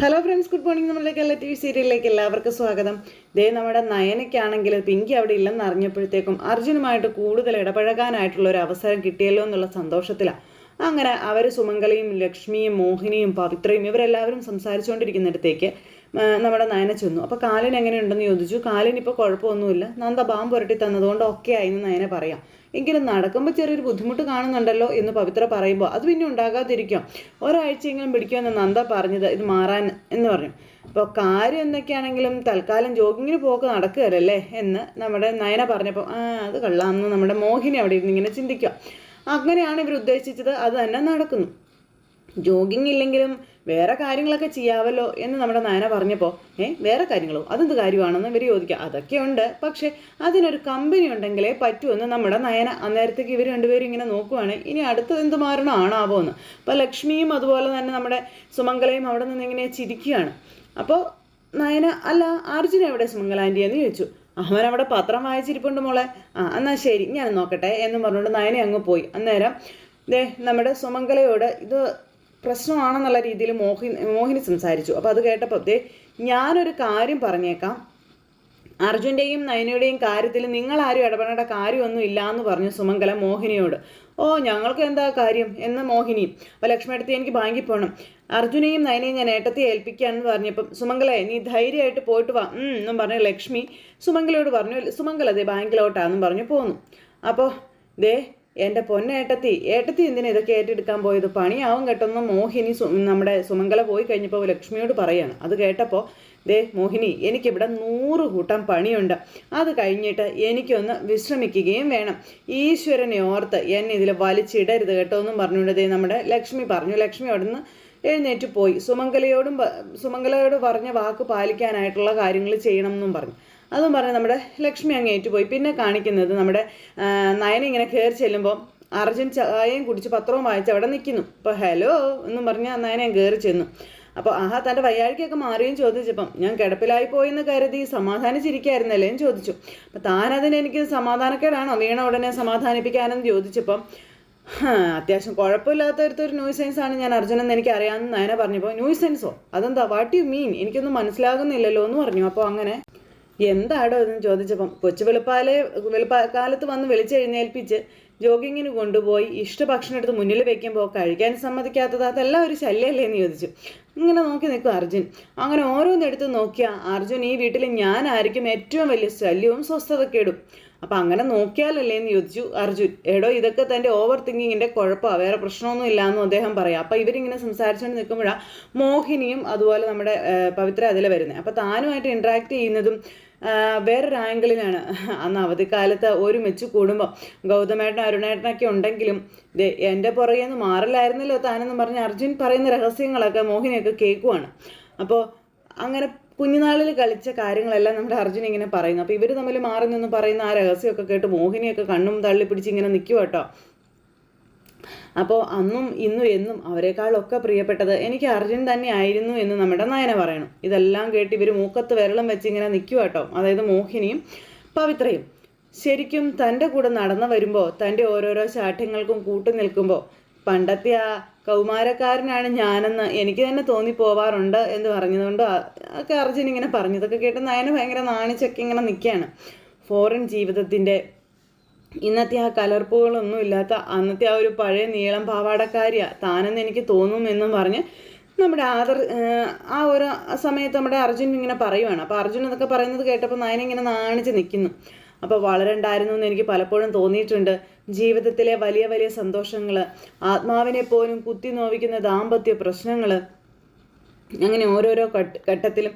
Hello friends good morning നമ്മുടെ Kerala T V സീരിയലിലേക്ക് എല്ലാവർക്കും സ്വാഗതം. ദേ നമ്മുടെ നയനയ്ക്കാണെങ്കിൽ പിങ്കി അവിടെ ഇല്ലെന്ന് അറിഞ്ഞപ്പോഴത്തേക്കും അർജുനുമായിട്ട് കൂടുതൽ ഇടപഴകാനായിട്ടുള്ള ഒരു അവസരം കിട്ടിയല്ലോ എന്നുള്ള സന്തോഷത്തിലാണ് അങ്ങനെ അവർ സുമംഗലയും ലക്ഷ്മിയും മോഹിനിയും പവിത്രയും ഇവരെല്ലാവരും സംസാരിച്ചുകൊണ്ടിരിക്കുന്നിടത്തേക്ക് നമ്മുടെ നയന ചെന്നു. അപ്പോൾ കാലിന് എങ്ങനെയുണ്ടെന്ന് ചോദിച്ചു. കാലിന് ഇപ്പോൾ കുഴപ്പമൊന്നുമില്ല. നന്ദ ബാമ്പ് പുരട്ടി തന്നതുകൊണ്ട് ഒക്കെ ആയിന്ന് നയന പറയാം. എങ്കിലും നടക്കുമ്പോൾ ചെറിയൊരു ബുദ്ധിമുട്ട് കാണുന്നുണ്ടല്ലോ എന്ന് പവിത്ര പറയുമ്പോൾ അത് പിന്നെ ഉണ്ടാകാതിരിക്കും. ഒരാഴ്ചയെങ്കിലും പിടിക്കുമെന്ന് നന്ദ പറഞ്ഞത് ഇത് മാറാൻ എന്ന് പറഞ്ഞു. അപ്പോൾ കാര്യം എന്തൊക്കെയാണെങ്കിലും തൽക്കാലം ജോഗിങ്ങിന് പോക്ക് നടക്കുകയല്ലേ എന്ന് നമ്മുടെ നയന പറഞ്ഞപ്പോൾ ആ അത് കൊള്ളാമെന്ന് നമ്മുടെ മോഹിനി അവിടെ ഇരുന്ന് ഇങ്ങനെ ചിന്തിക്കുക. അങ്ങനെയാണ് ഇവർ ഉദ്ദേശിച്ചത്. അത് തന്നെ നടക്കുന്നു. ജോഗിങ് ഇല്ലെങ്കിലും വേറെ കാര്യങ്ങളൊക്കെ ചെയ്യാവല്ലോ എന്ന് നമ്മുടെ നയന പറഞ്ഞപ്പോൾ ഏ വേറെ കാര്യങ്ങളോ? അതെന്ത് കാര്യമാണെന്ന് ഇവർ ചോദിക്കുക അതൊക്കെ ഉണ്ട്. പക്ഷേ അതിനൊരു കമ്പനി ഉണ്ടെങ്കിലേ പറ്റുമെന്ന് നമ്മുടെ നയന. അന്നേരത്തേക്ക് ഇവർ രണ്ടുപേരും ഇങ്ങനെ നോക്കുവാണ്. ഇനി അടുത്തത് എന്ത് മാറണമാണാവോ എന്ന് അപ്പോൾ ലക്ഷ്മിയും അതുപോലെ തന്നെ നമ്മുടെ സുമംഗലയും അവിടെ നിന്ന് ഇങ്ങനെ ചിരിക്കുകയാണ്. അപ്പോൾ നയന അല്ല അർജുന എവിടെ സുമംഗലാന്റി എന്ന് ചോദിച്ചു. അവൻ അവിടെ പത്രം വായിച്ചിരിപ്പുണ്ട് മോളെ. ആ എന്നാൽ ശരി ഞാൻ നോക്കട്ടെ എന്ന് പറഞ്ഞുകൊണ്ട് നയന അങ്ങ് പോയി. അന്നേരം ദേ നമ്മുടെ സുമംഗലയോട് ഇത് പ്രശ്നമാണെന്നുള്ള രീതിയിൽ മോഹിനി മോഹിനി സംസാരിച്ചു. അപ്പോൾ അത് കേട്ടപ്പോൾ ദേ ഞാനൊരു കാര്യം പറഞ്ഞേക്കാം. അർജുന്റെയും നയനയുടെയും കാര്യത്തിൽ നിങ്ങൾ ആരും ഇടപെടേണ്ട കാര്യമൊന്നും ഇല്ല എന്ന് പറഞ്ഞു സുമംഗല മോഹിനിയോട്. ഓ ഞങ്ങൾക്ക് എന്താ കാര്യം? എന്ന് മോഹിനി. അപ്പോൾ ലക്ഷ്മിയടുത്ത് എനിക്ക് ബാങ്കിൽ പോകണം അർജുനെയും നയനെയും ഞാൻ ഏട്ടത്തെ ഏൽപ്പിക്കാമെന്ന് പറഞ്ഞപ്പം സുമംഗലയെ നീ ധൈര്യമായിട്ട് പോയിട്ട് വാ. എന്നും പറഞ്ഞു ലക്ഷ്മി സുമംഗലയോട് പറഞ്ഞു സുമംഗല ദേ ബാങ്കിലോട്ടാന്നും പറഞ്ഞു പോന്നു. അപ്പോൾ ദേ എന്റെ പൊന്നേട്ടത്തി ഏട്ടത്തി എന്തിനാ ഇതൊക്കെ ഏറ്റെടുക്കാൻ പോയത്? പണിയാവും കേട്ടെന്ന് മോഹിനി നമ്മുടെ സുമംഗല പോയി കഴിഞ്ഞപ്പോൾ ലക്ഷ്മിയോട് പറയാണ്. അത് കേട്ടപ്പോൾ ദേ മോഹിനി എനിക്കിവിടെ നൂറ് കൂട്ടം പണിയുണ്ട്. അത് കഴിഞ്ഞിട്ട് എനിക്കൊന്ന് വിശ്രമിക്കുകയും വേണം. ഈശ്വരനെ ഓർത്ത് എന്നെ ഇതിൽ വലിച്ചിടരുത് കേട്ടോ എന്നും പറഞ്ഞുകൊണ്ട് നമ്മുടെ ലക്ഷ്മി പറഞ്ഞു. ലക്ഷ്മി അവിടുന്ന് എഴുന്നേറ്റ് പോയി. സുമംഗലയോടും സുമംഗലയോട് പറഞ്ഞ വാക്ക് പാലിക്കാനായിട്ടുള്ള കാര്യങ്ങൾ ചെയ്യണം എന്നും പറഞ്ഞു. അതും പറഞ്ഞ് നമ്മുടെ ലക്ഷ്മി അങ്ങ് ഏറ്റുപോയി പിന്നെ കാണിക്കുന്നത് നമ്മുടെ നയന ഇങ്ങനെ കയറി ചെല്ലുമ്പോൾ അർജുൻ ചായയും കുടിച്ച് പത്രവും വായിച്ച് അവിടെ നിൽക്കുന്നു അപ്പോൾ ഹലോ എന്നും പറഞ്ഞ് നയന കയറി ചെന്നു. അപ്പോൾ ആഹാ തന്റെ വയ്യാഴിക്കൊക്കെ മാറിയും ചോദിച്ചപ്പം ഞാൻ കിടപ്പിലായി പോയെന്ന് കരുതി സമാധാനിച്ചിരിക്കായിരുന്നല്ലേ എന്ന് ചോദിച്ചു. അപ്പം താനതിന് എനിക്ക് സമാധാനക്കേടാണോ? വീണ ഉടനെ സമാധാനിപ്പിക്കാനെന്ന് ചോദിച്ചപ്പം അത്യാവശ്യം കുഴപ്പമില്ലാത്ത ഒരു ന്യൂസ് സയൻസ് ആണ് ഞാൻ അർജുനൻ എന്ന് എനിക്ക് അറിയാമെന്ന് നയന പറഞ്ഞപ്പോൾ ന്യൂസെൻസോ അതെന്താ? വാട്ട് യു മീൻ എനിക്കൊന്നും മനസ്സിലാകുന്നില്ലല്ലോ എന്ന് പറഞ്ഞു. അപ്പോൾ അങ്ങനെ എന്താടോ എന്ന് ചോദിച്ചപ്പം കൊച്ചു വെളുപ്പാലെ വെളുപ്പാക്കാലത്ത് വന്ന് വിളിച്ചെഴുന്നേൽപ്പിച്ച് ജോഗിങ്ങിന് കൊണ്ടുപോയി ഇഷ്ടഭക്ഷണം എടുത്ത് മുന്നിൽ വെക്കുമ്പോൾ കഴിക്കാൻ സമ്മതിക്കാത്തത് അതെല്ലാം ഒരു ശല്യമല്ലേ എന്ന് ചോദിച്ചു. ഇങ്ങനെ നോക്കി നിൽക്കും അർജുൻ. അങ്ങനെ ഓരോന്നെടുത്ത് നോക്കിയാൽ അർജുൻ ഈ വീട്ടിൽ ഞാനായിരിക്കും ഏറ്റവും വലിയ ശല്യവും സ്വസ്ഥതക്കേടും അപ്പം അങ്ങനെ നോക്കിയാലല്ലേ എന്ന് ചോദിച്ചു അർജുൻ. എടോ ഇതൊക്കെ തന്റെ ഓവർ തിങ്കിങ്ങിന്റെ കുഴപ്പമാണ് വേറെ പ്രശ്നമൊന്നും ഇല്ലയെന്നും അദ്ദേഹം പറയാം. അപ്പം ഇവരിങ്ങനെ സംസാരിച്ചുകൊണ്ട് നിൽക്കുമ്പോഴാണ് മോഹിനിയും അതുപോലെ നമ്മുടെ പവിത്ര അതിൽ വരുന്നത് അപ്പം താനുമായിട്ട് ഇൻട്രാക്ട് ചെയ്യുന്നതും വേറൊരു ആംഗിളിലാണ്. അന്ന് അവധിക്കാലത്ത് മെച്ചു കൂടുമ്പോൾ ഗൗതമേട്ടൻ അരുണേട്ടനൊക്കെ ഉണ്ടെങ്കിലും ദേ എന്റെ പുറകെ നിന്ന് മാറില്ലായിരുന്നല്ലോ താനെന്ന് പറഞ്ഞ് അർജുൻ പറയുന്ന രഹസ്യങ്ങളൊക്കെ മോഹിനിയൊക്കെ കേൾക്കുവാണ്. അപ്പോൾ അങ്ങനെ കുഞ്ഞുനാളിൽ കളിച്ച കാര്യങ്ങളെല്ലാം നമ്മുടെ അർജുൻ ഇങ്ങനെ പറയുന്നു. അപ്പോൾ ഇവർ തമ്മിൽ മാറി നിന്ന് പറയുന്ന ആ രഹസ്യമൊക്കെ കേട്ട് മോഹിനിയൊക്കെ കണ്ണും തള്ളി പിടിച്ച് ഇങ്ങനെ നിൽക്കുക കേട്ടോ അപ്പോൾ അന്നും ഇന്നും എന്നും അവരെക്കാളൊക്കെ പ്രിയപ്പെട്ടത് എനിക്ക് അർജുൻ തന്നെ ആയിരുന്നു എന്ന് നമ്മുടെ നയന പറയണം. ഇതെല്ലാം കേട്ട് ഇവർ മൂക്കത്ത് വിരളം വെച്ച് ഇങ്ങനെ നിൽക്കുക കേട്ടോ അതായത് മോഹിനിയും പവിത്രയും. ശരിക്കും തന്റെ കൂടെ നടന്നു വരുമ്പോൾ തന്റെ ഓരോരോ ശാഠ്യങ്ങൾക്കും കൂട്ടു നിൽക്കുമ്പോൾ പണ്ടത്തെ ആ കൗമാരക്കാരനാണ് ഞാനെന്ന് എനിക്ക് തന്നെ തോന്നിപ്പോവാറുണ്ട് എന്ന് പറഞ്ഞതുകൊണ്ട് ഒക്കെ അർജുൻ ഇങ്ങനെ പറഞ്ഞതൊക്കെ കേട്ട് നയന ഭയങ്കര നാണിച്ചൊക്കെ ഇങ്ങനെ നിൽക്കുകയാണ് ഫോറിൻ ജീവിതത്തിന്റെ ഇന്നത്തെ ആ കലർപ്പുകളൊന്നും ഇല്ലാത്ത അന്നത്തെ ആ ഒരു പഴയ നീളം പാവാടക്കാരിയാ. താനെന്ന് എനിക്ക് തോന്നുമെന്നും പറഞ്ഞ് നമ്മുടെ ആദർ ആ ഒരു സമയത്ത് നമ്മുടെ അർജുൻ ഇങ്ങനെ പറയുവാണ്. അപ്പോൾ അർജുൻ എന്നൊക്കെ പറയുന്നത് കേട്ടപ്പോൾ നയനിങ്ങനെ നാണിച്ച് നിൽക്കുന്നു അപ്പോൾ വളരണ്ടായിരുന്നു എന്ന് എനിക്ക് പലപ്പോഴും തോന്നിയിട്ടുണ്ട്. ജീവിതത്തിലെ വലിയ വലിയ സന്തോഷങ്ങൾ ആത്മാവിനെ പോലും കുത്തി നോവിക്കുന്ന ദാമ്പത്യ പ്രശ്നങ്ങൾ അങ്ങനെ ഓരോരോ ഘട്ട ഘട്ടത്തിലും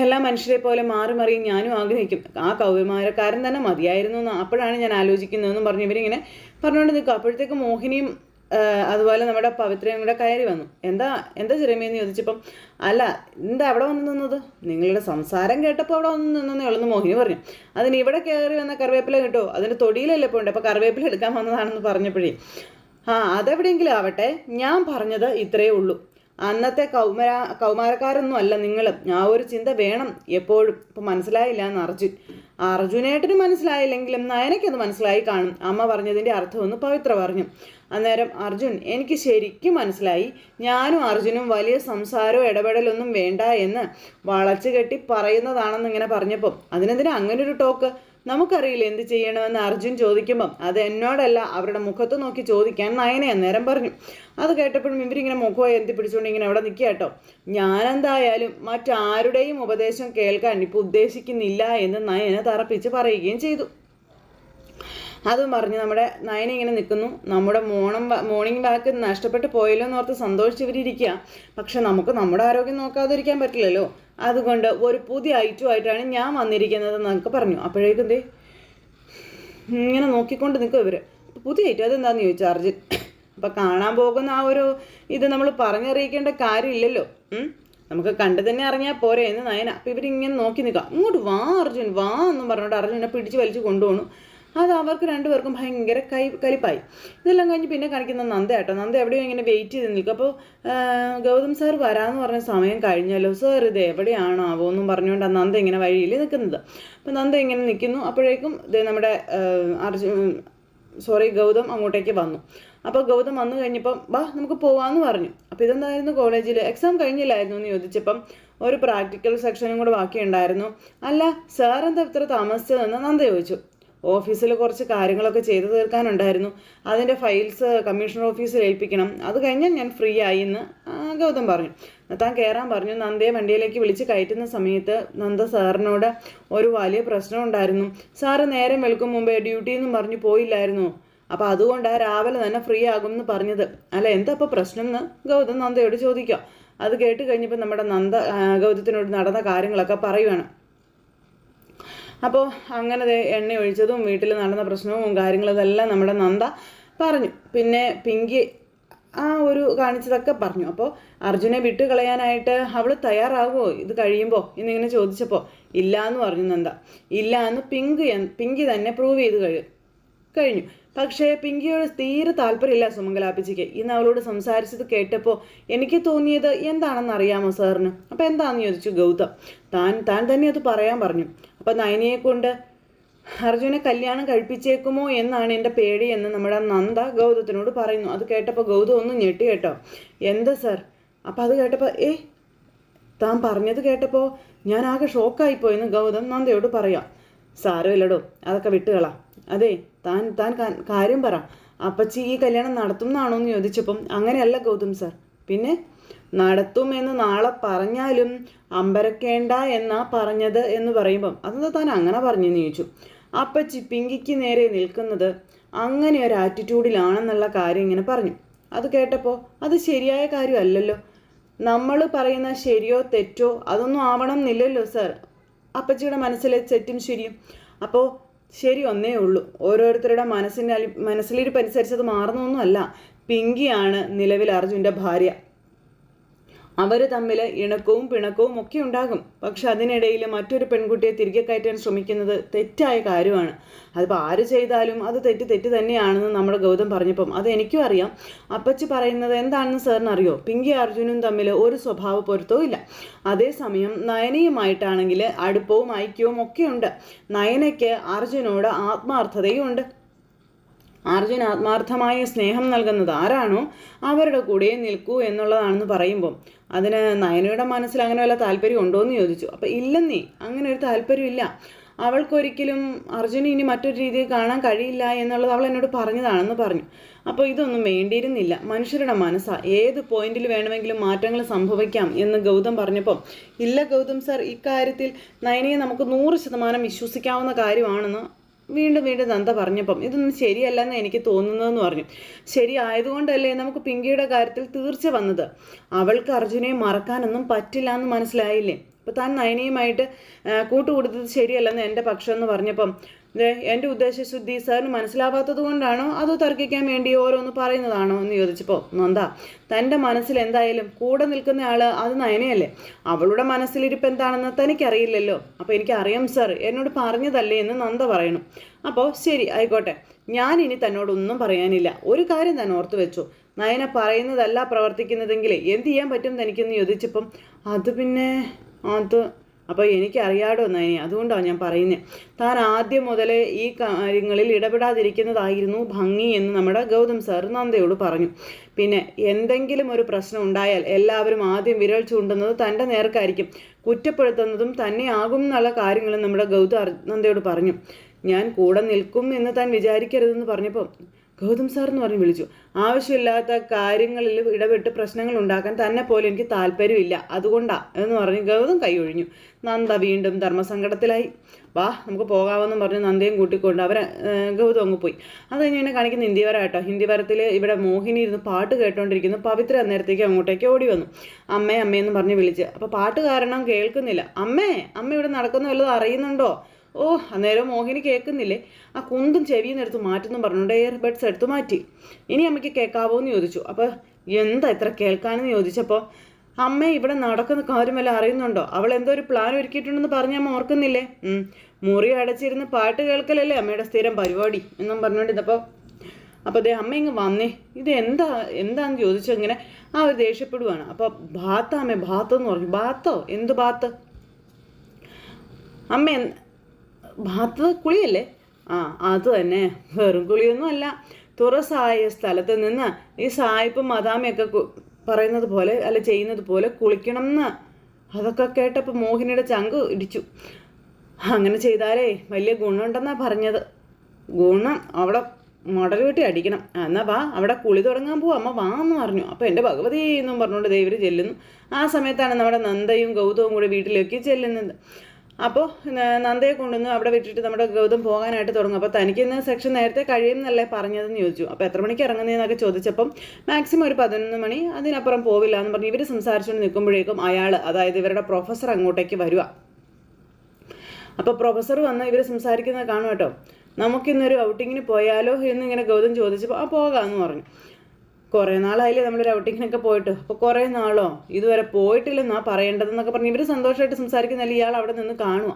എല്ലാ മനുഷ്യരെ പോലെ മാറി മറിയും ഞാനും ആഗ്രഹിക്കും. ആ കൗമാരക്കാരൻ തന്നെ മതിയായിരുന്നു എന്ന് അപ്പോഴാണ് ഞാൻ ആലോചിക്കുന്നതെന്നും പറഞ്ഞ് ഇവരിങ്ങനെ പറഞ്ഞുകൊണ്ട് നിൽക്കും. അപ്പോഴത്തേക്ക് മോഹിനിയും അതുപോലെ നമ്മുടെ പവിത്രയും കൂടെ കയറി വന്നു. എന്താ എന്താ ചെറിയമ്മയെന്ന് ചോദിച്ചപ്പം അല്ല എന്താ അവിടെ വന്ന് നിന്നത്? നിങ്ങളുടെ സംസാരം കേട്ടപ്പോൾ അവിടെ വന്ന് നിന്നേ ഉള്ളെന്ന് മോഹിനി പറഞ്ഞു. അതിന് ഇവിടെ കയറി വന്ന കറിവേപ്പില കിട്ടോ? അതിന്റെ തൊടിയിലല്ലേ പോണ്ട് അപ്പോൾ കറിവേപ്പില എടുക്കാൻ വന്നതാണെന്ന് പറഞ്ഞപ്പോഴേ. ആ അതെവിടെയെങ്കിലും ആവട്ടെ. ഞാൻ പറഞ്ഞത് ഇത്രയേ ഉള്ളൂ. അന്നത്തെ കൗമാര കൗമാരക്കാരൊന്നും അല്ല നിങ്ങൾ. ആ ഒരു ചിന്ത വേണം എപ്പോഴും. ഇപ്പം മനസ്സിലായില്ല എന്ന് അർജുൻ. അർജുനേട്ടന് മനസ്സിലായില്ലെങ്കിലും നയനയ്ക്കത് മനസ്സിലായി കാണും. അമ്മ പറഞ്ഞതിന്റെ അർത്ഥമെന്ന് പവിത്ര പറഞ്ഞു. അന്നേരം അർജുൻ എനിക്ക് ശരിക്കും മനസ്സിലായി. ഞാനും അർജുനും വലിയ സംസാരവും ഇടപെടലൊന്നും വേണ്ട എന്ന് വളച്ചു കെട്ടി പറയുന്നതാണെന്ന് ഇങ്ങനെ പറഞ്ഞപ്പം അതിനെന്തിനാ അങ്ങനൊരു ടോക്ക്? നമുക്കറിയില്ല എന്ത് ചെയ്യണമെന്ന് അർജുൻ ചോദിക്കുമ്പം? അത് എന്നോടല്ല അവരുടെ മുഖത്ത് നോക്കി ചോദിക്കാൻ നയനെ അന്നേരം പറഞ്ഞു. അത് കേട്ടപ്പോഴും ഇവരിങ്ങനെ മുഖം എന്തി പിടിച്ചുകൊണ്ട് ഇങ്ങനെ അവിടെ നിൽക്കുക കേട്ടോ. ഞാനെന്തായാലും മറ്റാരുടെയും ഉപദേശം കേൾക്കാൻ ഇപ്പോൾ ഉദ്ദേശിക്കുന്നില്ല എന്ന് നയനെ തറപ്പിച്ച് പറയുകയും ചെയ്തു. അതും പറഞ്ഞ് നമ്മുടെ നയന ഇങ്ങനെ നിൽക്കുന്നു. നമ്മുടെ മോണം മോർണിംഗ് ബാക്ക് നഷ്ടപ്പെട്ടു പോയല്ലോ എന്ന് ഓർത്ത് സന്തോഷിച്ചവരിയ്ക്കുക പക്ഷെ നമുക്ക് നമ്മുടെ ആരോഗ്യം നോക്കാതിരിക്കാൻ പറ്റില്ലല്ലോ. അതുകൊണ്ട് ഒരു പുതിയ ഐറ്റമായിട്ടാണ് ഞാൻ വന്നിരിക്കുന്നത് എന്നൊക്കെ പറഞ്ഞു. അപ്പോഴേക്കും എന്തേ ഇങ്ങനെ നോക്കിക്കൊണ്ട് നിൽക്കും ഇവർ പുതിയ ഐറ്റം അതെന്താണെന്ന് ചോദിച്ചു അർജുൻ? അപ്പോൾ കാണാൻ പോകുന്ന ആ ഒരു ഇത് നമ്മൾ പറഞ്ഞറിയിക്കേണ്ട കാര്യമില്ലല്ലോ. നമുക്ക് കണ്ടു തന്നെ അറിഞ്ഞാൽ പോരെ എന്ന് നയന. അപ്പം ഇവരിങ്ങനെ നോക്കി നിൽക്കാം ഇങ്ങോട്ട് വാ അർജുൻ. വാ എന്നും പറഞ്ഞുകൊണ്ട് അർജുനെ പിടിച്ച് വലിച്ച് കൊണ്ടുപോകണു അത് അവർക്ക് രണ്ടുപേർക്കും ഭയങ്കര കൈ കലിപ്പായി. ഇതെല്ലാം കഴിഞ്ഞ് പിന്നെ കാണിക്കുന്ന നന്ദ കേട്ടോ. നന്ദ എവിടെയോ ഇങ്ങനെ വെയിറ്റ് ചെയ്ത് നിൽക്കും. അപ്പോൾ ഗൗതം സാർ വരാമെന്ന് പറഞ്ഞ സമയം കഴിഞ്ഞല്ലോ. സാർ ഇത് എവിടെയാണോ ആവോ എന്നും പറഞ്ഞുകൊണ്ടാണ് നന്ദ ഇങ്ങനെ വഴിയിൽ നിൽക്കുന്നത്. അപ്പോൾ നന്ദ ഇങ്ങനെ നിൽക്കുന്നു. അപ്പോഴേക്കും ഇത് നമ്മുടെ അർജു സോറി ഗൗതം അങ്ങോട്ടേക്ക് വന്നു. അപ്പോൾ ഗൗതം വന്നു കഴിഞ്ഞപ്പം വാ നമുക്ക് പോവാന്ന് പറഞ്ഞു. അപ്പോൾ ഇതെന്തായിരുന്നു കോളേജിൽ എക്സാം കഴിഞ്ഞില്ലായിരുന്നു എന്ന് ചോദിച്ചപ്പം ഒരു പ്രാക്ടിക്കൽ സെക്ഷനും കൂടെ ബാക്കിയുണ്ടായിരുന്നു. അല്ല സാർ എന്താ ഇത്ര താമസിച്ചതെന്ന്? നന്ദ ചോദിച്ചു. ഓഫീസിൽ കുറച്ച് കാര്യങ്ങളൊക്കെ ചെയ്തു തീർക്കാനുണ്ടായിരുന്നു. അതിന്റെ ഫയൽസ് കമ്മീഷണർ ഓഫീസിൽ ഏൽപ്പിക്കണം. അത് കഴിഞ്ഞാൽ ഞാൻ ഫ്രീ ആയി എന്ന് ഗൗതം പറഞ്ഞു. താൻ കയറാൻ പറഞ്ഞു. നന്ദയെ വണ്ടിയിലേക്ക് വിളിച്ച് കയറ്റുന്ന സമയത്ത് നന്ദ സാറിനോട് ഒരു വലിയ പ്രശ്നം ഉണ്ടായിരുന്നു. സാറ് നേരം വെളുക്കും മുമ്പേ ഡ്യൂട്ടി എന്നും പറഞ്ഞു പോയില്ലായിരുന്നു. അപ്പോൾ അതുകൊണ്ടാണ് രാവിലെ തന്നെ ഫ്രീ ആകും എന്ന് പറഞ്ഞത്. അല്ല എന്താ അപ്പോൾ പ്രശ്നം എന്ന് ഗൗതം നന്ദയോട് ചോദിക്കാം. അത് കേട്ട് കഴിഞ്ഞപ്പോൾ നമ്മുടെ നന്ദ ഗൗതത്തിനോട് നടന്ന കാര്യങ്ങളൊക്കെ പറയുവാണ്. അപ്പോൾ അങ്ങനെ എണ്ണ ഒഴിച്ചതും വീട്ടിൽ നടന്ന പ്രശ്നവും കാര്യങ്ങളും ഇതെല്ലാം നമ്മുടെ നന്ദ പറഞ്ഞു. പിന്നെ പിങ്കി ആ ഒരു കാണിച്ചതൊക്കെ പറഞ്ഞു. അപ്പോൾ അർജുനെ വിട്ട് കളയാനായിട്ട് അവൾ തയ്യാറാകുമോ ഇത് കഴിയുമ്പോൾ എന്നിങ്ങനെ ചോദിച്ചപ്പോൾ ഇല്ല എന്ന് പറഞ്ഞു നന്ദ. ഇല്ല എന്ന് പിങ്ക് പിങ്കി തന്നെ പ്രൂവ് ചെയ്ത് കഴിയും കഴിഞ്ഞു. പക്ഷേ പിങ്കിയോട് തീരെ താല്പര്യമില്ല സുമംഗലാപ്പിച്ചിക്ക് ഇന്ന് അവളോട് സംസാരിച്ചത് കേട്ടപ്പോൾ എനിക്ക് തോന്നിയത് എന്താണെന്ന് അറിയാമോ സാറിന്? അപ്പോൾ എന്താണെന്ന് ചോദിച്ചു ഗൗതം. താൻ താൻ തന്നെ അത് പറയാൻ പറഞ്ഞു. അപ്പോൾ നയനിയെ കൊണ്ട് അർജുനെ കല്യാണം കഴിപ്പിച്ചേക്കുമോ എന്നാണ് എന്റെ പേടി എന്ന് നമ്മുടെ നന്ദ ഗൗതത്തിനോട് പറയുന്നു. അത് കേട്ടപ്പോൾ ഗൗതം ഒന്ന് ഞെട്ടി കേട്ടോ. എന്താ സർ? അപ്പോൾ അത് കേട്ടപ്പോൾ ഏ താൻ പറഞ്ഞത് കേട്ടപ്പോൾ ഞാൻ ആകെ ഷോക്കായിപ്പോയെന്ന് ഗൗതം നന്ദയോട് പറയാം. സാരമില്ലടോ അതൊക്കെ വിട്ടുകളാം. അതെ താൻ താൻ കാര്യം പറ. അപ്പച്ചി ഈ കല്യാണം നടത്തുന്നതാണോ എന്ന് ചോദിച്ചപ്പം അങ്ങനെയല്ല ഗൗതം സർ. പിന്നെ? നടത്തുമെന്ന് നാളെ പറഞ്ഞാലും അമ്പരക്കേണ്ട എന്നാ പറഞ്ഞത് എന്ന് പറയുമ്പം അതെന്താ താൻ അങ്ങനെ പറഞ്ഞു ചോദിച്ചു. അപ്പച്ചി പിങ്കിക്ക് നേരെ നിൽക്കുന്നത് അങ്ങനെ ഒരു ആറ്റിറ്റ്യൂഡിലാണെന്നുള്ള കാര്യം ഇങ്ങനെ പറഞ്ഞു. അത് കേട്ടപ്പോൾ അത് ശരിയായ കാര്യമല്ലല്ലോ. നമ്മൾ പറയുന്ന ശരിയോ തെറ്റോ അതൊന്നും ആവണം എന്നില്ലല്ലോ സർ അപ്പച്ചിയുടെ മനസ്സിലെ തെറ്റും ശരിയും. അപ്പോൾ ശരി ഒന്നേ ഉള്ളൂ. ഓരോരുത്തരുടെ മനസ്സിന്റെ മനസ്സിലിരിപ്പനുസരിച്ച് അത് മാറുന്നൊന്നുമല്ല പിങ്കിയാണ് നിലവിൽ അർജുന്റെ ഭാര്യ. അവർ തമ്മിൽ ഇണക്കവും പിണക്കവും ഒക്കെ ഉണ്ടാകും. പക്ഷെ അതിനിടയിൽ മറ്റൊരു പെൺകുട്ടിയെ തിരികെ കയറ്റാൻ ശ്രമിക്കുന്നത് തെറ്റായ കാര്യമാണ്. അതിപ്പോൾ ആര് ചെയ്താലും അത് തെറ്റ് തെറ്റ് തന്നെയാണെന്ന് നമ്മുടെ ഗൗതം പറഞ്ഞപ്പം അത് എനിക്കും അറിയാം. അപ്പച്ചി പറയുന്നത് എന്താണെന്ന് സാറിന് അറിയോ പിങ്കി അർജുനും തമ്മിൽ ഒരു സ്വഭാവ പൊരുത്തവും ഇല്ല. അതേസമയം നയനയുമായിട്ടാണെങ്കിൽ അടുപ്പവും ഐക്യവും ഒക്കെയുണ്ട് നയനയ്ക്ക് അർജുനോട് ആത്മാർത്ഥതയും ഉണ്ട്. അർജുൻ ആത്മാർത്ഥമായ സ്നേഹം നൽകുന്നത് ആരാണോ അവരുടെ കൂടെ നിൽക്കൂ എന്നുള്ളതാണെന്ന് പറയുമ്പോൾ അതിന് നയനയുടെ മനസ്സിൽ അങ്ങനെ വല്ല താല്പര്യം ഉണ്ടോ എന്ന് ചോദിച്ചു. അപ്പം ഇല്ലെന്നേ അങ്ങനെ ഒരു താല്പര്യമില്ല അവൾക്കൊരിക്കലും അർജുന ഇനി മറ്റൊരു രീതിയിൽ കാണാൻ കഴിയില്ല എന്നുള്ളത് അവൾ എന്നോട് പറഞ്ഞതാണെന്ന് പറഞ്ഞു. അപ്പോൾ ഇതൊന്നും വേണ്ടിയിരുന്നില്ല. മനുഷ്യരുടെ മനസ്സാ. ഏത് പോയിന്റിൽ വേണമെങ്കിലും മാറ്റങ്ങൾ സംഭവിക്കാം എന്ന് ഗൗതം പറഞ്ഞപ്പോൾ ഇല്ല ഗൗതം സാർ ഇക്കാര്യത്തിൽ നയനയെ നമുക്ക് നൂറ് ശതമാനം വിശ്വസിക്കാവുന്ന കാര്യമാണെന്ന് വീണ്ടും വീണ്ടും നന്ദ പറഞ്ഞപ്പം ഇതൊന്നും ശരിയല്ലെന്ന് എനിക്ക് തോന്നുന്നതെന്ന് പറഞ്ഞു. ശരിയായതുകൊണ്ടല്ലേ നമുക്ക് പിങ്കിയുടെ കാര്യത്തിൽ തീർച്ച വന്നത്? അവൾക്ക് അർജുനെ മറക്കാനൊന്നും പറ്റില്ല എന്ന് മനസ്സിലായില്ലേ? അപ്പോൾ താൻ നയനയുമായിട്ട് കൂട്ടുകൂടുന്നത് ശരിയല്ലെന്ന് എന്റെ പക്ഷം എന്ന് പറഞ്ഞപ്പം എന്റെ ഉദ്ദേശശുദ്ധി സാറിന് മനസ്സിലാവാത്തത് കൊണ്ടാണോ? അതോ തർക്കിക്കാൻ വേണ്ടി ഓരോന്ന് പറയുന്നതാണോ എന്ന് ചോദിച്ചപ്പോൾ നന്ദ തന്റെ മനസ്സിൽ എന്തായാലും കൂടെ നിൽക്കുന്ന ആൾ അത് നയനയല്ലേ? അവളുടെ മനസ്സിലിരിപ്പ് എന്താണെന്ന് തനിക്കറിയില്ലല്ലോ. അപ്പോൾ എനിക്കറിയാം സാർ എന്നോട് പറഞ്ഞതല്ലേ എന്ന് നന്ദ പറയണം. അപ്പോൾ ശരി ആയിക്കോട്ടെ. ഞാൻ ഇനി തന്നോടൊന്നും പറയാനില്ല. ഒരു കാര്യം തന്നെ ഓർത്തു വെച്ചു. നയന പറയുന്നതല്ല പ്രവർത്തിക്കുന്നതെങ്കിൽ എന്ത് ചെയ്യാൻ പറ്റും തനിക്കെന്ന് ചോദിച്ചപ്പം അത് പിന്നെ അത് അപ്പോൾ എനിക്കറിയാടോ നയനെ അതുകൊണ്ടാണ് ഞാൻ പറയുന്നത് താൻ ആദ്യം മുതലേ ഈ കാര്യങ്ങളിൽ ഇടപെടാതിരിക്കുന്നതായിരുന്നു ഭംഗി എന്ന് നമ്മുടെ ഗൗതം സാർ നന്ദയോട് പറഞ്ഞു. പിന്നെ എന്തെങ്കിലും ഒരു പ്രശ്നം ഉണ്ടായാൽ എല്ലാവരും ആദ്യം വിരൽ ചൂണ്ടുന്നത് തന്റെ നേർക്കായിരിക്കും. കുറ്റപ്പെടുത്തുന്നതും തന്നെ ആകും എന്നുള്ള കാര്യങ്ങളും നമ്മുടെ ഗൗതം നന്ദയോട് പറഞ്ഞു. ഞാൻ കൂടെ നിൽക്കും എന്ന് താൻ വിചാരിക്കരുതെന്ന് പറഞ്ഞപ്പോൾ ഗൗതം സാർ എന്ന് പറഞ്ഞ് വിളിച്ചു. ആവശ്യമില്ലാത്ത കാര്യങ്ങളിൽ ഇടപെട്ട് പ്രശ്നങ്ങൾ ഉണ്ടാക്കാൻ തന്നെ പോലും എനിക്ക് താല്പര്യമില്ല. അതുകൊണ്ടാ എന്ന് പറഞ്ഞ് ഗൗതം കൈയൊഴിഞ്ഞു നന്ദ വീണ്ടും ധർമ്മസങ്കടത്തിലായി. വാ നമുക്ക് പോകാമെന്നും പറഞ്ഞ് നന്ദയും കൂട്ടിക്കൊണ്ട് അവർ ഗൗതം അങ്ങ് പോയി. അത് കഴിഞ്ഞ് എന്നെ കാണിക്കുന്ന ഹിന്ദി വര കേട്ടോ. ഹിന്ദിവരത്തിൽ ഇവിടെ മോഹിനി ഇരുന്ന് പാട്ട് കേട്ടോണ്ടിരിക്കുന്നു. പവിത്ര അന്നേരത്തേക്ക് അങ്ങോട്ടേക്ക് ഓടി വന്നു. അമ്മേ അമ്മയെന്ന് പറഞ്ഞ് വിളിച്ച്. അപ്പോൾ പാട്ട് കാരണം കേൾക്കുന്നില്ല. അമ്മേ അമ്മ ഇവിടെ നടക്കുന്ന വല്ലതും അറിയുന്നുണ്ടോ? ഓ അന്നേരം മോഹിനി കേൾക്കുന്നില്ലേ? ആ കുന്തും നിന്ന് എടുത്ത് മാറ്റുന്നു പറഞ്ഞുകൊണ്ട് എയർ ബഡ്സ് എടുത്ത് മാറ്റി. ഇനി അമ്മയ്ക്ക് കേൾക്കാവോ എന്ന് ചോദിച്ചു. അപ്പോൾ എന്താ ഇത്ര കേൾക്കാനെന്ന് ചോദിച്ചപ്പോൾ അമ്മ ഇവിടെ നടക്കുന്ന കാര്യമെല്ലാം അറിയുന്നുണ്ടോ? അവൾ എന്തോ ഒരു പ്ലാൻ ഒരുക്കിയിട്ടുണ്ടെന്ന് പറഞ്ഞ അമ്മ ഓർക്കുന്നില്ലേ? മുറി അടച്ചിരുന്ന് പാട്ട് കേൾക്കലല്ലേ അമ്മയുടെ സ്ഥിരം പരിപാടി എന്നും പറഞ്ഞുകൊണ്ടിരുന്നപ്പോൾ അപ്പോൾ അതേ അമ്മ ഇങ്ങ് വന്നേ. ഇത് എന്താ എന്താന്ന് ചോദിച്ചു ഇങ്ങനെ ആ ഒരു ദേഷ്യപ്പെടുവാണ്. അപ്പോൾ ഭാത്ത അമ്മ ഭാത്ത് എന്ന് പറഞ്ഞു. ഭാത്തോ? എന്ത് ഭാത്ത്? അമ്മ ബാത്ത് കുളിയല്ലേ? ആ അത് തന്നെ. വെറും കുളിയൊന്നുമല്ല. തുറസായ സ്ഥലത്ത് നിന്ന് ഈ സായിപ്പും മദാമയൊക്കെ പറയുന്നത് പോലെ അല്ല ചെയ്യുന്നത് പോലെ കുളിക്കണം എന്ന് അതൊക്കെ കേട്ടപ്പോൾ മോഹിനിയുടെ ചങ്ക് ഇടിച്ചു. അങ്ങനെ ചെയ്താലേ വലിയ ഗുണമുണ്ടെന്നാണ് പറഞ്ഞത്. ഗുണം അവിടെ മുടൽ വെട്ടി അടിക്കണം. എന്നാ വാ അവിടെ കുളി തുടങ്ങാൻ പോവാ. അമ്മ വാ എന്ന് പറഞ്ഞു. അപ്പോൾ എന്റെ ഭഗവതി എന്നും പറഞ്ഞുകൊണ്ട് ദൈവര് ചെല്ലുന്നു. ആ സമയത്താണ് നമ്മുടെ നന്ദയും ഗൗതവും കൂടി വീട്ടിലേക്ക് ചെല്ലുന്നത്. അപ്പോൾ നന്ദയെ കൊണ്ടുവന്ന് അവിടെ വിട്ടിട്ട് നമ്മുടെ ഗൗതം പോകാനായിട്ട് തുടങ്ങും. അപ്പോൾ തനിക്ക് ഇന്ന് സെക്ഷൻ നേരത്തെ കഴിയുമെന്നല്ലേ പറഞ്ഞതെന്ന് ചോദിച്ചു. അപ്പോൾ എത്ര മണിക്ക് ഇറങ്ങുന്നതെന്നൊക്കെ ചോദിച്ചപ്പം മാക്സിമം ഒരു പതിനൊന്ന് മണി അതിനപ്പുറം പോവില്ല എന്ന് പറഞ്ഞ് ഇവർ സംസാരിച്ചുകൊണ്ട് നിൽക്കുമ്പോഴേക്കും അയാൾ അതായത് ഇവരുടെ പ്രൊഫസർ അങ്ങോട്ടേക്ക് വരിക അപ്പോൾ പ്രൊഫസർ വന്ന് ഇവർ സംസാരിക്കുന്നത് കാണും കേട്ടോ. നമുക്കിന്നൊരു ഔട്ടിങ്ങിന് പോയാലോ എന്നിങ്ങനെ ഗൗതം ചോദിച്ചപ്പോൾ ആ പോകാമെന്ന് പറഞ്ഞു. കുറേ നാളായില്ലേ നമ്മൾ ഔട്ടിങ്ങിനൊക്കെ പോയിട്ട്. അപ്പോൾ കുറേ നാളോ? ഇതുവരെ പോയിട്ടില്ലെന്നാ പറയേണ്ടതെന്നൊക്കെ പറഞ്ഞ് ഇവർ സന്തോഷമായിട്ട് സംസാരിക്കുന്നില്ല ഇയാൾ അവിടെ നിന്ന് കാണുക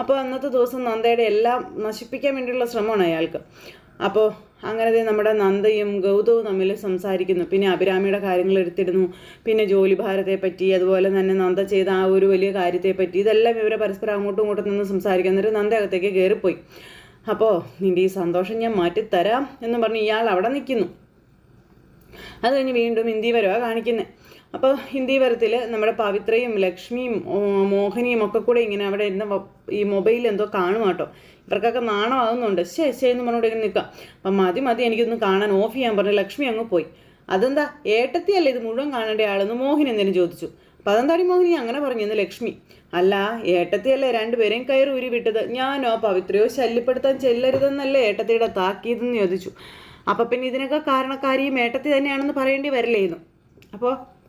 അപ്പോൾ അന്നത്തെ ദിവസം നന്ദയുടെ എല്ലാം നശിപ്പിക്കാൻ വേണ്ടിയുള്ള ശ്രമമാണ് അയാൾക്ക്. അപ്പോൾ അങ്ങനെ നമ്മുടെ നന്ദയും ഗൗതവും തമ്മിൽ സംസാരിക്കുന്നു. പിന്നെ അഭിരാമിയുടെ കാര്യങ്ങൾ എടുത്തിരുന്നു പിന്നെ ജോലി ഭാരത്തെപ്പറ്റി അതുപോലെ തന്നെ നന്ദ ചെയ്ത ആ ഒരു വലിയ കാര്യത്തെപ്പറ്റി ഇതെല്ലാം ഇവരെ പരസ്പരം അങ്ങോട്ടും ഇങ്ങോട്ടും നിന്ന് സംസാരിക്കാൻ എന്നിട്ട് നന്ദ അകത്തേക്ക് കയറിപ്പോയി അപ്പോൾ നിന്റെ ഈ സന്തോഷം ഞാൻ മാറ്റിത്തരാം എന്ന് പറഞ്ഞ് ഇയാൾ അവിടെ നിൽക്കുന്നു. അത് കഴിഞ്ഞ് വീണ്ടും ഹിന്ദി വരവാണ് കാണിക്കുന്നത് അപ്പോൾ ഹിന്ദി വരത്തിൽ നമ്മുടെ പവിത്രയും ലക്ഷ്മിയും മോഹിനിയും ഒക്കെ കൂടെ ഇങ്ങനെ അവിടെ ഇരുന്ന ഈ മൊബൈലിൽ എന്തോ കാണും കേട്ടോ ഇവർക്കൊക്കെ നാണമാകുന്നുണ്ട് ശേ ശേ എന്ന് പറഞ്ഞുകൊണ്ട് ഇങ്ങനെ നിൽക്കാം. അപ്പം മതി മതി എനിക്കൊന്ന് കാണാൻ ഓഫ് ചെയ്യാൻ പറഞ്ഞു. ലക്ഷ്മി അങ്ങ് പോയി. അതെന്താ? ഏട്ടത്തിയല്ലേ ഇത് മുഴുവൻ കാണേണ്ട ആളെന്ന് മോഹിനി എന്തെങ്കിലും ചോദിച്ചു. അപ്പം അതെന്താടി മോഹിനി അങ്ങനെ പറഞ്ഞു എന്ന് ലക്ഷ്മി? അല്ല ഏട്ടത്തിയല്ലേ രണ്ടുപേരെയും കയറി ഉരുവിട്ടത് ഞാനോ പവിത്രയോ ശല്യപ്പെടുത്താൻ ചെല്ലരുതെന്നല്ലേ ഏട്ടത്തിയുടെ താക്കീതെന്ന് ചോദിച്ചു. അപ്പം പിന്നെ ഇതിനൊക്കെ കാരണക്കാരി മേട്ടത്തി തന്നെയാണെന്ന് പറയേണ്ടി വരില്ലേന്നു അപ്പോൾ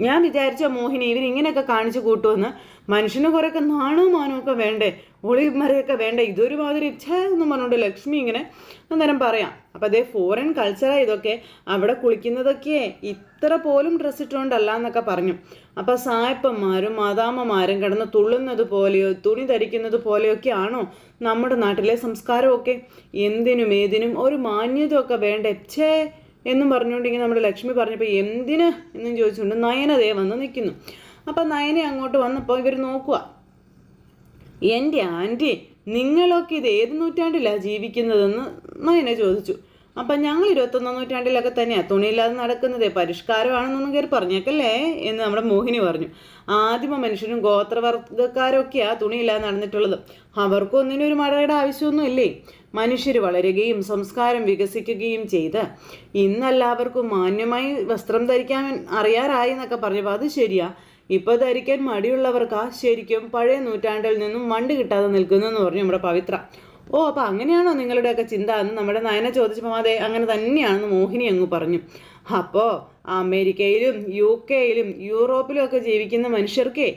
ഞാൻ വിചാരിച്ച മോഹിനി ഇവരിങ്ങനെയൊക്കെ കാണിച്ചു കൂട്ടുമെന്ന് മനുഷ്യന് കുറേയൊക്കെ നാണവും മാനവും ഒക്കെ വേണ്ടേ? ഒളിമറയൊക്കെ വേണ്ടേ? ഇതൊരു മാതിരി ഇച്ഛ എന്ന് പറഞ്ഞുകൊണ്ട് ലക്ഷ്മി ഇങ്ങനെ അന്നേരം പറയാം. അപ്പം അതേ ഫോറിൻ കൾച്ചറാണ് ഇതൊക്കെ അവിടെ കുളിക്കുന്നതൊക്കെ ഇത്ര പോലും ഡ്രസ്സ് ഇട്ടുകൊണ്ടല്ല എന്നൊക്കെ പറഞ്ഞു. അപ്പം സായപ്പന്മാരും മാതാമ്മമാരും കിടന്ന് തുള്ളുന്നത് പോലെയോ തുണി ധരിക്കുന്നത് പോലെയൊക്കെ ആണോ നമ്മുടെ നാട്ടിലെ സംസ്കാരമൊക്കെ? എന്തിനും ഏതിനും ഒരു മാന്യതയൊക്കെ വേണ്ട? ഛേ എന്നും പറഞ്ഞുകൊണ്ടിങ്ങനെ നമ്മുടെ ലക്ഷ്മി പറഞ്ഞപ്പോൾ എന്തിന് എന്നും ചോദിച്ചുകൊണ്ട് നയനതേ വന്ന് നിൽക്കുന്നു അപ്പം നയനെ അങ്ങോട്ട് വന്നപ്പോൾ ഇവർ നോക്കുക എന്റെ ആന്റി നിങ്ങളൊക്കെ ഇത് ഏത് നൂറ്റാണ്ടിലാണ് ജീവിക്കുന്നതെന്ന്? നയനെ ചോദിച്ചു. അപ്പം ഞങ്ങൾ ഇരുപത്തൊന്നാം നൂറ്റാണ്ടിലൊക്കെ തന്നെയാണ് തുണിയില്ലാതെ നടക്കുന്നത്. പരിഷ്കാരമാണെന്നൊന്നും കയറി പറഞ്ഞേക്കല്ലേ എന്ന് നമ്മുടെ മോഹിനി പറഞ്ഞു. ആദിമ മനുഷ്യരും ഗോത്രവർഗക്കാരൊക്കെയാ തുണിയില്ലാതെ നടന്നിട്ടുള്ളത്. അവർക്കും ഒന്നിനും ഒരു മഴയുടെ ആവശ്യമൊന്നും ഇല്ലേ മനുഷ്യർ വളരുകയും സംസ്കാരം വികസിക്കുകയും ചെയ്ത് ഇന്നെല്ലാവർക്കും മാന്യമായി വസ്ത്രം ധരിക്കാൻ അറിയാറായി എന്നൊക്കെ പറഞ്ഞപ്പോൾ അത് ശരിയാ. ഇപ്പോൾ ധരിക്കാൻ മടിയുള്ളവർക്കാ ശരിക്കും പഴയ നൂറ്റാണ്ടിൽ നിന്നും വണ്ട് കിട്ടാതെ നിൽക്കുന്നു എന്ന് പറഞ്ഞു നമ്മുടെ പവിത്ര. ഓ അപ്പോൾ അങ്ങനെയാണോ നിങ്ങളുടെയൊക്കെ ചിന്ത? എന്ന് നമ്മുടെ നയന ചോദിച്ചപ്പോൾ അതെ അങ്ങനെ തന്നെയാണെന്ന് മോഹിനി അങ്ങ് പറഞ്ഞു. അപ്പോൾ അമേരിക്കയിലും യു കെയിലും യൂറോപ്പിലും ഒക്കെ ജീവിക്കുന്ന മനുഷ്യർക്കേ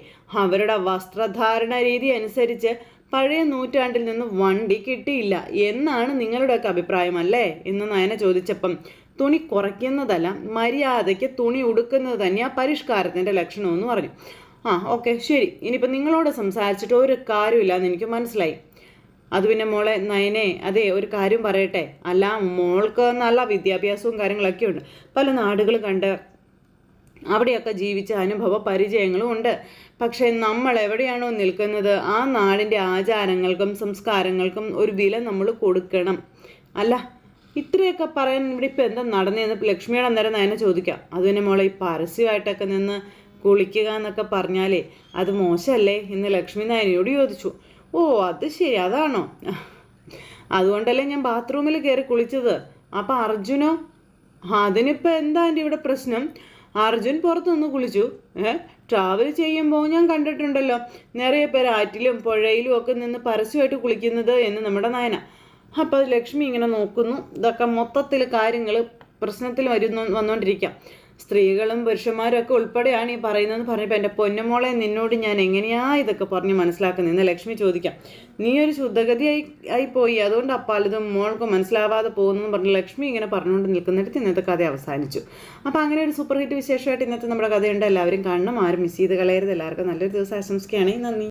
അവരുടെ വസ്ത്രധാരണ രീതി അനുസരിച്ച് പഴയ നൂറ്റാണ്ടിൽ നിന്ന് വണ്ടി കിട്ടിയില്ല എന്നാണ് നിങ്ങളുടെയൊക്കെ അഭിപ്രായം അല്ലേ? എന്ന് നയന ചോദിച്ചപ്പം തുണി കുറയ്ക്കുന്നതല്ല മര്യാദയ്ക്ക് തുണി ഉടുക്കുന്നത് തന്നെ ആ പരിഷ്കാരത്തിന്റെ ലക്ഷണമെന്ന് പറഞ്ഞു. ആ ഓക്കെ ശരി. ഇനിയിപ്പോൾ നിങ്ങളോട് സംസാരിച്ചിട്ട് ഒരു കാര്യമില്ല എനിക്ക് മനസ്സിലായി. അത് പിന്നെ മോളെ നയനെ അതെ ഒരു കാര്യം പറയട്ടെ. അല്ല മോൾക്ക് നല്ല വിദ്യാഭ്യാസവും കാര്യങ്ങളൊക്കെ ഉണ്ട്. പല നാടുകൾ കണ്ട് അവിടെയൊക്കെ ജീവിച്ച അനുഭവ പരിചയങ്ങളും ഉണ്ട്. പക്ഷേ നമ്മൾ എവിടെയാണോ നിൽക്കുന്നത് ആ നാടിന്റെ ആചാരങ്ങൾക്കും സംസ്കാരങ്ങൾക്കും ഒരു വില നമ്മൾ കൊടുക്കണം. അല്ല ഇത്രയൊക്കെ പറയാൻ ഇവിടെ ഇപ്പം എന്താ നടന്നതെന്ന് ലക്ഷ്മിയുടെ അന്നേരം നയനെ ചോദിക്കാം. അതുതന്നെ മോളെ ഈ പരസ്യമായിട്ടൊക്കെ നിന്ന് കുളിക്കുക എന്നൊക്കെ പറഞ്ഞാലേ അത് മോശമല്ലേ എന്ന് ലക്ഷ്മി നയനയോട് ചോദിച്ചു. ഓ അത് ശരി. അതാണോ? അതുകൊണ്ടല്ലേ ഞാൻ ബാത്റൂമിൽ കയറി കുളിച്ചത്. അപ്പം അർജുനോ? അതിനിപ്പോൾ എന്താ എന്റെ ഇവിടെ പ്രശ്നം? അർജുൻ പുറത്തുനിന്ന് കുളിച്ചു. ഏ ട്രാവൽ ചെയ്യുമ്പോൾ ഞാൻ കണ്ടിട്ടുണ്ടല്ലോ. നിറയെ പേര് ആറ്റിലും പുഴയിലും ഒക്കെ നിന്ന് പരസ്യമായിട്ട് കുളിക്കുന്നത് എന്ന് നമ്മുടെ നയന. അപ്പോൾ ലക്ഷ്മി ഇങ്ങനെ നോക്കുന്നു. ഇതൊക്കെ മൊത്തത്തിൽ കാര്യങ്ങൾ പ്രശ്നത്തിൽ വരുന്നു വന്നുകൊണ്ടിരിക്കാം സ്ത്രീകളും പുരുഷന്മാരും ഒക്കെ ഉൾപ്പെടെയാണ് ഈ പറയുന്നതെന്ന് പറഞ്ഞപ്പോൾ എന്റെ പൊന്നുമോളെ നിന്നോട് ഞാൻ എങ്ങനെയാ ഇതൊക്കെ പറഞ്ഞ് മനസ്സിലാക്കുന്നത്? എന്ന് ലക്ഷ്മി ചോദിക്കാം. നീ ഒരു ശുദ്ധഗതിയായി ആയി പോയി. അതുകൊണ്ട് പലതും മോൾക്ക് മനസ്സിലാവാതെ പോകുന്നു പറഞ്ഞ് ലക്ഷ്മി ഇങ്ങനെ പറഞ്ഞുകൊണ്ട് നിൽക്കുന്നിടത്ത് ഇന്നത്തെ കഥ അവസാനിച്ചു. അപ്പോൾ അങ്ങനെ ഒരു സൂപ്പർ ഹിറ്റ് വിശേഷമായിട്ട് ഇന്നത്തെ നമ്മുടെ കഥയുണ്ട്. എല്ലാവരും കാണണം. ആരും മിസ് ചെയ്ത് കളയരുത്. എല്ലാവർക്കും നല്ലൊരു ദിവസം ആശംസിക്കുകയാണെങ്കിൽ നന്ദി.